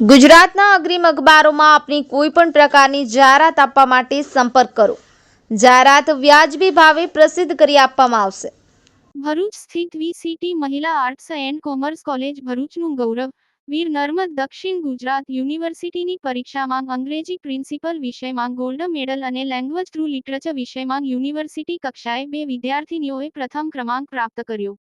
ગુજરાતના અગ્રીમ અખબારોમાં આપની કોઈ પણ પ્રકારની જાહેરાત આપવા માટે સંપર્ક કરો. જાહેરાત વ્યાજબી ભાવે પ્રસિદ્ધ કરી આપવામાં આવશે. ભરૂચ સ્થિત VCT Mahila arts and commerce college ભરૂચનું ગૌરવ. વીર નર્મદ દક્ષિણ ગુજરાત યુનિવર્સિટીની પરીક્ષામાં અંગ્રેજી પ્રિન્સિપલ વિષયમાં ગોલ્ડ મેડલ અને લેંગ્વેજ થ્રુ લિટરેચર વિષયમાં યુનિવર્સિટી કક્ષાએ બે વિદ્યાર્થીનીઓએ પ્રથમ ક્રમાંક પ્રાપ્ત કર્યો.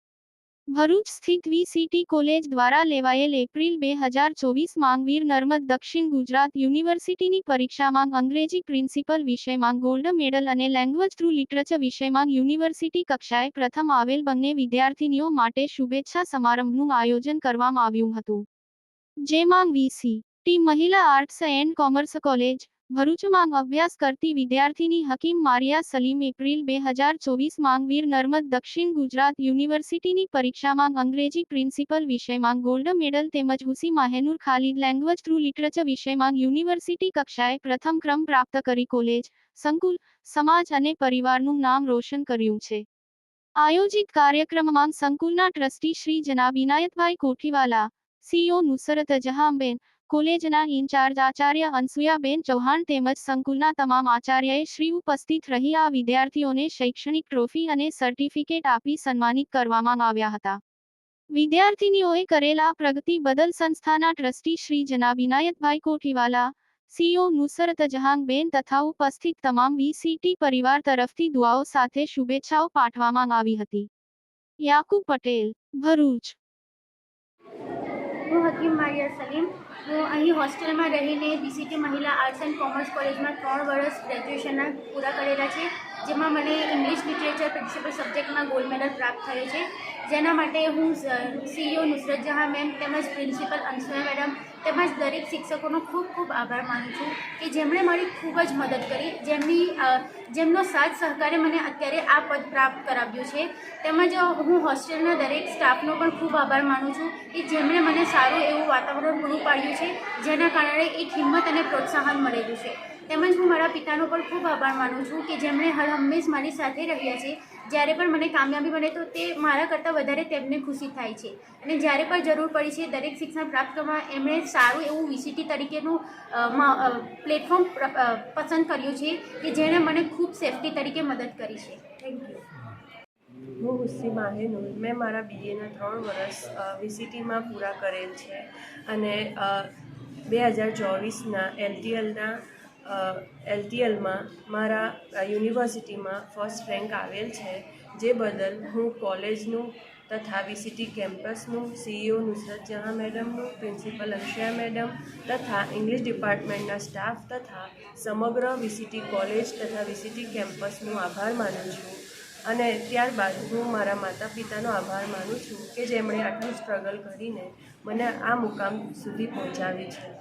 ભરૂચ સ્થિત વીસીટી કોલેજ દ્વારા લેવાયેલ એપ્રિલ બે હજાર ચોવીસ વીર નર્મદ દક્ષિણ ગુજરાત યુનિવર્સિટીની પરીક્ષામાં અંગ્રેજી પ્રિન્સિપલ વિષયમાં ગોલ્ડ મેડલ અને લેંગ્વેજ થ્રુ લિટરેચર વિષયમાં યુનિવર્સિટી કક્ષાએ પ્રથમ આવેલ બંને વિદ્યાર્થીનીઓ માટે શુભેચ્છા સમારંભનું આયોજન કરવામાં આવ્યું હતું. જેમાં VC T Mahila arts and commerce college ભરૂચમાં અભ્યાસ કરતી વિદ્યાર્થીની હકીમ મારિયા સલીમ એપ્રિલ બે હજાર ચોવીસ માંગ વીર નર્મદ દક્ષિણ ગુજરાત યુનિવર્સિટીની પરીક્ષામાં અંગ્રેજી પ્રિન્સિપલ વિષયમાં ગોલ્ડ મેડલ તેમજ Husi Mahenoor Khalid language through literature વિષયમાં યુનિવર્સિટી કક્ષાએ પ્રથમ ક્રમ પ્રાપ્ત કરી કોલેજ, સંકુલ, સમાજ અને પરિવારનું નામ રોશન કર્યું છે. આયોજિત કાર્યક્રમમાં સંકુલના ટ્રસ્ટી શ્રી જનાબ ઇનાયતભાઈ કોઠીવાલા, સીઓ નુસરત જહાંબેન કોલેજના ઇન્ચાર્જ આચાર્ય અનસુયાબેન ચૌહાણ તેમજ સંકુલના તમામ આચાર્યએ શ્રી ઉપસ્થિત રહી આ વિદ્યાર્થીઓને શૈક્ષણિક ટ્રોફી અને સર્ટિફિકેટ આપી સન્માનિત કરવામાં આવ્યા હતા. વિદ્યાર્થીનીઓએ કરેલા પ્રગતિ બદલ સંસ્થાના ટ્રસ્ટી શ્રી જનાબ ઇનાયતભાઈ કોઠીવાલા, સીઓ નુસરત જહાંગબેન તથા ઉપસ્થિત તમામ વીસીટી પરિવાર તરફથી દુઆઓ સાથે શુભેચ્છાઓ પાઠવવામાં આવી હતી. યાકુબ પટેલ, ભરૂચ. હું હકીમ મારિયા સલીમ. હું અહીં હોસ્ટેલમાં રહીને બીસીટી મહિલા આર્ટ્સ એન્ડ કોમર્સ કોલેજમાં ત્રણ વર્ષ ગ્રેજ્યુએશનના પૂરા કરેલા છે, જેમાં મને ઇંગ્લિશ લિટરેચર પ્રિન્સિપલ સબ્જેક્ટમાં ગોલ્ડ મેડલ પ્રાપ્ત થયો છે. જેના માટે હું સીઈઓ નુસરત જહાં મેમ તેમજ પ્રિન્સિપલ અંશુયા મેડમ તેમજ દરેક શિક્ષકોનો ખૂબ ખૂબ આભાર માનું છું કે જેમણે મારી ખૂબ જ મદદ કરી, જેમની જેમનો સાથ સહકારે મને અત્યારે આ પદ પ્રાપ્ત કરાવ્યું છે. તેમજ હું હોસ્ટેલના દરેક સ્ટાફનો પણ ખૂબ આભાર માનું છું કે જેમણે મને સારું એવું વાતાવરણ પૂરું પાડ્યું છે, જેના કારણે એક હિંમત અને પ્રોત્સાહન મળેલું છે. તેમજ હું મારા પિતાનો પણ ખૂબ આભાર માનું છું કે જેમણે હર હંમેશ મારી સાથે રહ્યા છે. જ્યારે પણ મને કામયાબી મળે તો તે મારા કરતાં વધારે તેમને ખુશી થાય છે. અને જ્યારે પણ જરૂર પડી છે દરેક શિક્ષણ પ્રાપ્ત કરવામાં એમણે સારું એવું વીસીટી તરીકેનું પ્લેટફોર્મ પસંદ કર્યું છે કે જેણે મને ખૂબ સેફટી તરીકે મદદ કરી છે. થેન્ક યુ હું હુસ્સી માહેનુર મેં મારા બીએના ત્રણ વર્ષ વીસીટીમાં પૂરા કરેલ છે. અને બે હજાર ચોવીસના એલટીએલના એલટીએલમાં મારા યુનિવર્સિટીમાં ફર્સ્ટ રેન્ક આવેલ છે, જે બદલ હું કોલેજનું તથા વીસીટી કેમ્પસનું સીઈઓ નુસરત જહાં મેડમનું, પ્રિન્સિપલ અક્ષયા મેડમ તથા ઇંગ્લિશ ડિપાર્ટમેન્ટના સ્ટાફ તથા સમગ્ર વીસીટી કોલેજ તથા વીસીટી કેમ્પસનું આભાર માનું છું. અને ત્યારબાદ હું મારા માતા પિતાનો આભાર માનું છું કે જેમણે આટલું સ્ટ્રગલ કરીને મને આ મુકામ સુધી પહોંચાડી છે.